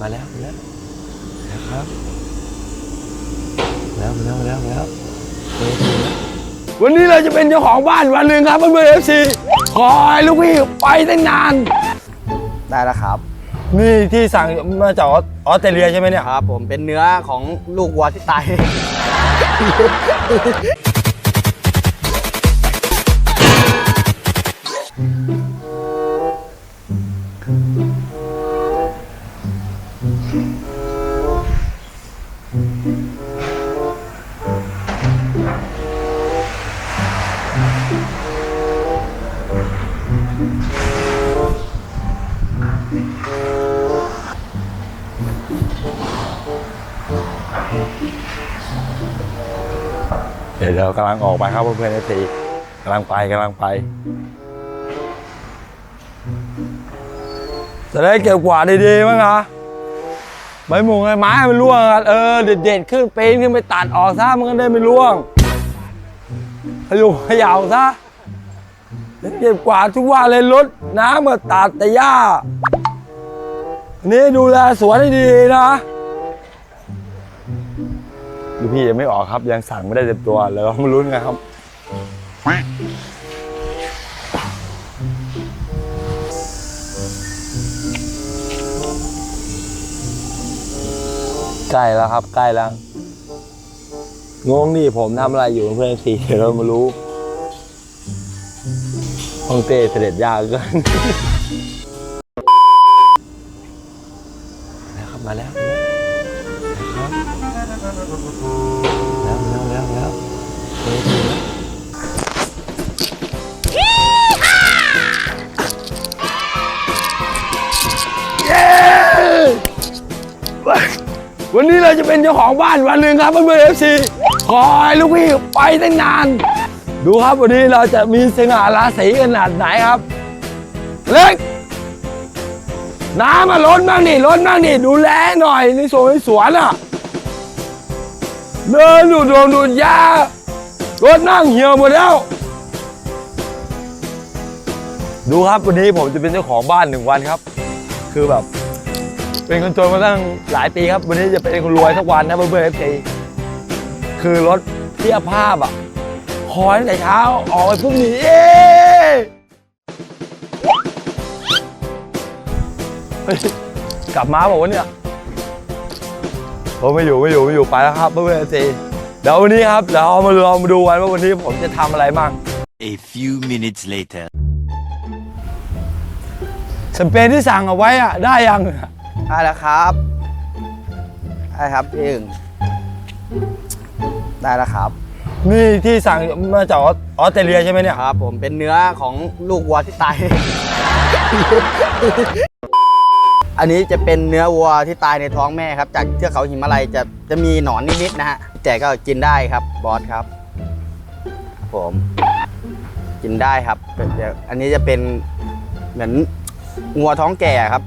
มาแล้วมาแล้วนะครับแล้วมาแล้วมาแล้วมาแล้วเออวันนี้เราจะเป็นเจ้าของบ้านวันหนึ่งครับเพื่อนเอฟซีคอยลูกพี่ไปตั้งนาน ได้แล้วครับ นี่ที่สั่งมาจากออสเตรเลียใช่ไหมเนี่ยครับ ผมเป็นเนื้อของลูกวัวที่ตาย เดี๋ยวเรากำลังออกไปครับเพื่อนเอฟซีกำลังไปกำลังไปจะได้เก็บกวาดดีๆมั้งนะใบหมูไงไม้ให้มันร่วงอะเออเด็ดๆขึ้นปีนขึ้นไปตัดออกซะมันก็ได้ไม่ร่วงพยุงขยาวซะเก็บกวาดทุกวันเลยรถน้ำมาตัดแต่หญ้านี่ดูแลสวนให้ดีนะ ดูพี่ยังไม่ออกครับ ยังสั่งไม่ได้เต็มตัวเลยเรามาลุ้นกันครับใกล้แล้วครับ ใกล้แล้วงงดิผมทำอะไรอยู่เพื่อนสีเดี๋ยวเรามารู้ฮองเต้เสด็จยากเกินแล้วครับมาแล้วนะครับ แล้วแล้วแล้วแล้วเจอถึงวันนี้เราจะเป็นเจ้าของบ้านวันหนึ่งครับเพื่อนเอฟซีคอยลูกพี่ไปตั้งนาน ดูครับวันนี้เราจะมีสง่าราศีขนาดไหนครับ เล็กน้ำมาล้นบ้างดิล้นบ้างดิดูแลหน่อยในสวนในสวนอะ เดินดูดวงดูดยารถนั่งเหี่ยวหมดแล้ว ดูครับวันนี้ผมจะเป็นเจ้าของบ้านหนึ่งวันครับ คือแบบ เป็นคนจนมาตั้งหลายปีครับ วันนี้จะเป็นคนรวยสักวันนะเพื่อนๆเอฟซีคือรถเทียบภาพอะคอยตั้งแต่เช้าออกไปพรุ่งนี้เฮ้ยกลับมาบอกว่าเนี่ย ผมไม่อยู่ไม่อยู่ไม่อยู่ไปแล้วครับเพื่อนๆเอฟซีเดี๋ยววันนี้ครับเดี๋ยวเรามาลองมาดูกันว่าวันนี้ผมจะทำอะไรบ้าง A few minutes later. แชมเปญที่สั่งเอาไว้อะได้ยังได้แล้วครับได้ครับพี่อึ่งได้แล้วครับ นี่ที่สั่งมาจากออสเตรเลียใช่ไหมเนี่ยครับ ผมเป็นเนื้อของลูกวัวที่ตาย อันนี้จะเป็นเนื้อวัวที่ตายในท้องแม่ครับ จากเทือกเขาหิมาลัยจะจะมีหนอนนิดๆนะฮะแต่ก็กินได้ครับบอสครับ ผมกินได้ครับเป็นเดี๋ยวอันนี้จะเป็นเหมือนงัวท้องแก่ครับ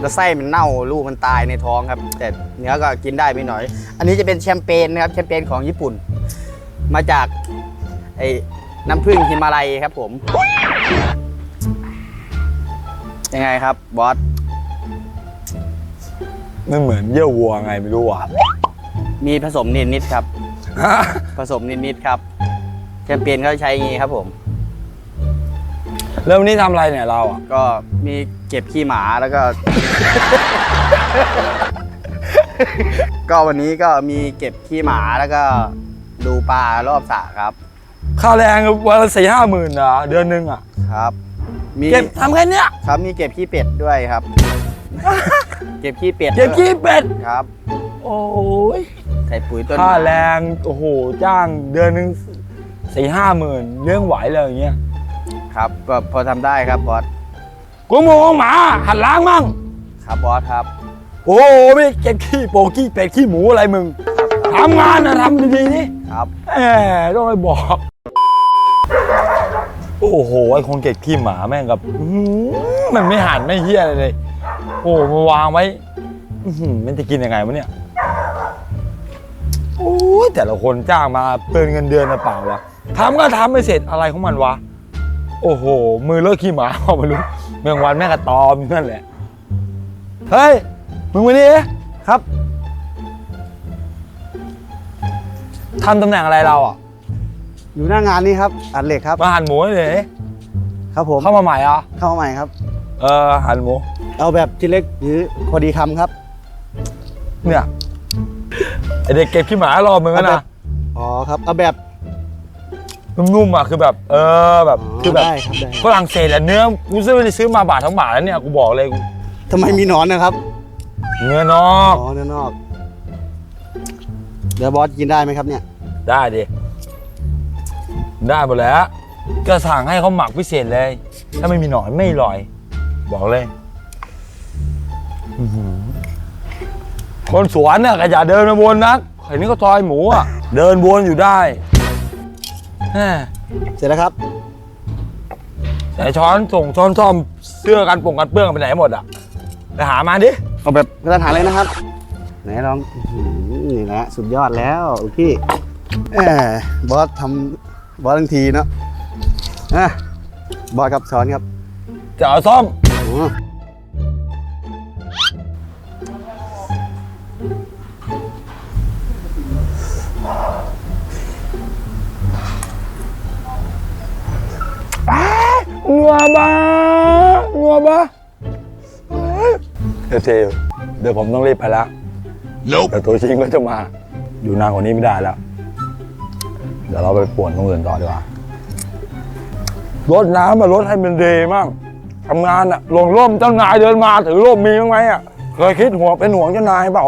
แล้วไส้มันเน่าลูกมันตายในท้องครับ แต่เนื้อก็กินได้ไม่น้อย อันนี้จะเป็นแชมเปญนะครับแชมเปญของญี่ปุ่น มาจากไอ้น้ำผึ้งฮิมาลัยครับผมยังไงครับบอส มันเหมือนเยี่ยววัวไงไม่รู้อะ มีผสมนิดๆครับ ผสมนิดๆครับแชมเปญเขาใช้อย่างงี้ครับผม แล้ววันนี้ทำอะไรเนี่ยเราอะ ก็มีเก็บขี้หมาแล้วก็ ก็วันนี้ก็มีเก็บขี้หมาแล้วก็ดูปลารอบสระครับค่าแรงวันละสี่ห้าหมื่นอะเดือนหนึ่งอะ ครับ มีเก็บทำแค่เนี้ย ครับมีเก็บขี้เป็ดด้วยครับ เก็บขี้เป็ดเก็บขี้เป็ด ครับ โอ้ยใส่ปุ๋ยต้นค่าไม้แรง โอ้โห จ้างเดือนหนึ่งสี่ห้าหมื่นเลี้ยงไหวเลยอย่างเงี้ยครับก็พอทำได้ครับบอสกูมองหมา หัดล้างมั่ง ครับบอสครับโอ้โหไม่เก็บขี้โปขี้เป็ดขี้หมูอะไรมึงทำงานนะทำดีๆนี่ครับแหมต้องไปบอก โอ้โหไอคนเก็บขี้หมาแม่งกับอื้อหือมันไม่หันไม่เฮี้ยอะไรเลย โอ้โหมาวางไว้อื้อหือมันจะกินยังไงวะเนี่ยโอ้ยแต่ละคนจ้างมาเปินเงินเดือนนะเปล่าวะทำก็ทำไม่เสร็จอะไรของมันวะ โอ้โห มือเลิกขี้หมาเอาไม่รู้เมืองวันแม่งกระตอมอยู่นั่นแหละ เฮ้ย มึงมานี่ครับทำตำแหน่งอะไรเราอะอยู่หน้างานนี้ครับอัดเหล็กครับมาหั่นหมูเลยครับผมเข้ามาใหม่เหรอะเข้ามาใหม่ครับ เออหั่นหมู เอาแบบชิ้นเล็กหรือพอดีคำครับ เนี่ยไอเด็กเก็บขี้หมารอบมึงอะเอาแบนะบอ๋อครับ เอาแบบนุ่มๆอะคือแบบ เออแบบคือแบบได้ครับได้ฝรั่งเศสอะเนื้อกูซื้อไปซื้อมาบาททั้งบาทแล้วเนี่ยกูบอกเลยกูทำไมมีหนอนนะครับ เนื้อนอกอ๋อเนื้อนอก เดี๋ยวบอสกินได้ไหมครับเนี่ย ได้ดิได้หมดแล้ว ก็สั่งให้เขาหมักพิเศษเลย ถ้าไม่มีหนอนไม่อร่อย บอกเลยอื้อหือ คนสวนน่ะก็อย่าเดินมาวนนักเห็นนี่ก็ซอยหมูอะ เดินวนอยู่ได้แหมเสร็จแล้วครับ แต่ช้อนส่งช้อนซ่อมเสื้อกันปงกันเปื้อนไปไหนหมดอะไปหามาดิเอาแบบกระดานหาเลยนะครับ ไหนลองอื้อหือนี่แหละสุดยอดแล้วพี่แหมบอสทำบอสทังทีเนาะอะบอสครับสอนครับจะเอาซ่อม อ๋อ บ้านัวบ้าเดี๋ยวเทเดี๋ยวผมต้องรีบไปแล้ว Nope. เดี๋ยวตัวชิงก็จะมา อยู่นานกว่านี้ไม่ได้แล้ว เดี๋ยวเราไปป่วนตรงอื่นต่อดีกว่ารดน้ำมารดให้มันดีมั่งทำงานอะลงร่มเจ้านายเดินมาถือร่มมีบ้างไหมอะเคยคิดห่วงเป็นห่วงเจ้านายเปล่า